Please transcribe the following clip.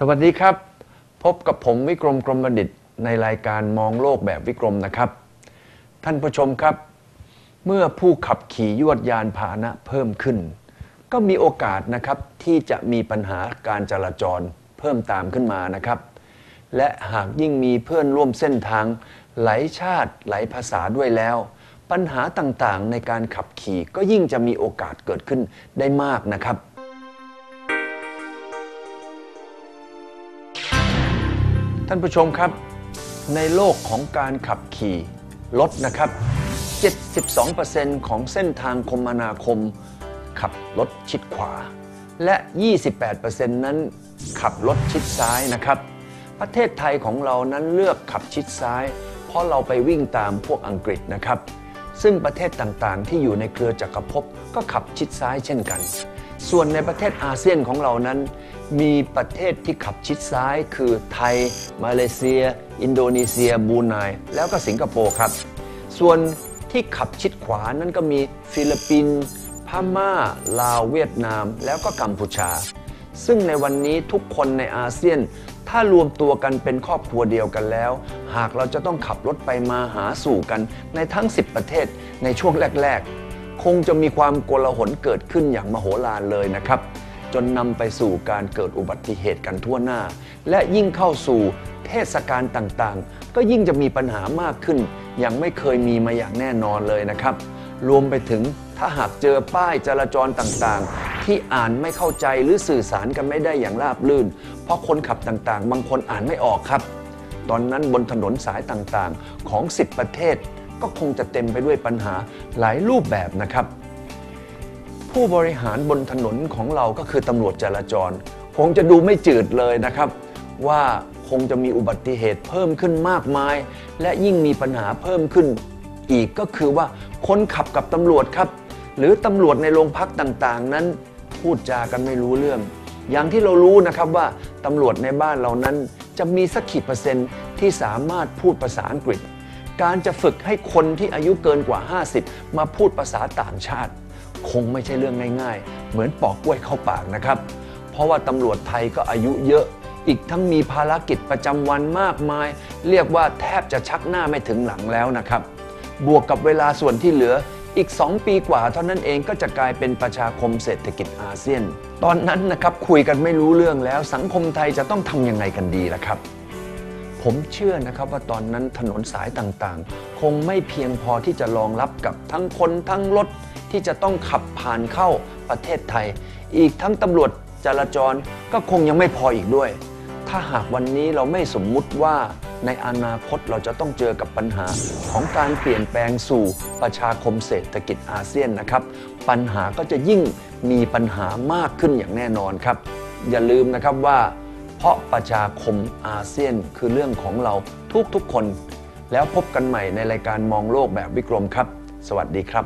สวัสดีครับ พบกับผมวิกรมกรมบัณฑิตในรายการมองโลกแบบวิกรมนะครับ ท่านผู้ชมครับ เมื่อผู้ขับขี่ยวดยานพาหนะเพิ่มขึ้น ก็มีโอกาสนะครับที่จะมีปัญหาการจราจรเพิ่มตามขึ้นมานะครับ และหากยิ่งมีเพื่อนร่วมเส้นทางหลายชาติหลายภาษาด้วยแล้ว ปัญหาต่างๆ ในการขับขี่ก็ยิ่งจะมีโอกาสเกิดขึ้นได้มากนะครับ ท่านผู้ชมครับ ในโลกของการขับขี่รถนะครับ 72%ของเส้นทางคมนาคม ขับรถชิดขวา และ 28%นั้นขับรถชิดซ้ายนะครับ ประเทศไทยของเรานั้นเลือกขับชิดซ้าย เพราะเราไปวิ่งตามพวกอังกฤษนะครับ ซึ่งประเทศต่างๆ ที่อยู่ในเครือจักรภพก็ขับชิดซ้ายเช่นกัน ส่วนในประเทศอาเซียนของเรานั้น มีประเทศที่ขับชิดซ้ายคือไทย มาเลเซีย อินโดนีเซียบรูไนแล้วก็สิงคโปร์ครับ ส่วนที่ขับชิดขวานั้นก็มีฟิลิปปินส์พม่า ลาวเวียดนาม แล้วก็กัมพูชา ซึ่งในวันนี้ทุกคนในอาเซียน ถ้ารวมตัวกันเป็นครอบครัวเดียวกันแล้ว หากเราจะต้องขับรถไปมาหาสู่กันในทั้ง 10 ประเทศในช่วงแรกๆ คงจะมีความโกลาหลเกิดขึ้นอย่างมโหฬารเลยนะครับ จนนำไปสู่การเกิดอุบัติเหตุกันทั่วหน้า และยิ่งเข้าสู่เทศกาลต่างๆ ก็ยิ่งจะมีปัญหามากขึ้น อย่างไม่เคยมีมาอย่างแน่นอนเลยนะครับ รวมไปถึงถ้าหากเจอป้ายจราจรต่างๆ ที่อ่านไม่เข้าใจหรือสื่อสารกันไม่ได้อย่างราบรื่น เพราะคนขับต่างๆ บางคนอ่านไม่ออกครับ ตอนนั้นบนถนนสายต่างๆ ของ 10 ประเทศ ก็คงจะเต็มไปด้วยปัญหาหลายรูปแบบนะครับ ผู้บริหารบนถนนของเราก็คือตำรวจจราจร คงจะดูไม่จืดเลยนะครับ ว่าคงจะมีอุบัติเหตุเพิ่มขึ้นมากมาย และยิ่งมีปัญหาเพิ่มขึ้น อีกก็คือว่าคนขับกับตำรวจครับ หรือตำรวจในโรงพักต่างๆ นั้นพูดจากันไม่รู้เรื่อง อย่างที่เรารู้นะครับว่าตำรวจในบ้านเรานั้นจะมีสักกี่เปอร์เซ็นต์ที่สามารถพูดภาษาอังกฤษ การจะฝึกให้คนที่อายุเกินกว่า 50 มาพูดภาษาต่างชาติ คงไม่ใช่เรื่องง่าย ๆ เหมือนปอกกล้วยเข้าปากนะครับ เพราะว่าตำรวจไทยก็อายุเยอะ อีกทั้งมีภารกิจประจำวันมากมาย เรียกว่าแทบจะชักหน้าไม่ถึงหลังแล้วนะครับ บวกกับเวลาส่วนที่เหลืออีก 2 ปีกว่าเท่านั้นเองก็จะกลายเป็นประชาคมเศรษฐกิจอาเซียน ตอนนั้นนะครับคุยกันไม่รู้เรื่องแล้วสังคมไทยจะต้องทำยังไงกันดีล่ะครับ ผมเชื่อนะครับว่าตอนนั้นถนนสายต่างๆ คงไม่เพียงพอที่จะรองรับกับทั้งคนทั้งรถที่จะต้องขับผ่านเข้าประเทศไทย อีกทั้งตำรวจจราจรก็คงยังไม่พออีกด้วย ถ้าหากวันนี้เราไม่สมมุติว่าในอนาคตเราจะต้องเจอกับปัญหาของการเปลี่ยนแปลงสู่ประชาคมเศรษฐกิจอาเซียนนะครับ ปัญหาก็จะยิ่งมีปัญหามากขึ้นอย่างแน่นอนครับ อย่าลืมนะครับว่า เพราะประชาคมอาเซียนคือเรื่องของเราทุกๆคน แล้วพบกันใหม่ในรายการมองโลกแบบวิกรมครับ สวัสดีครับ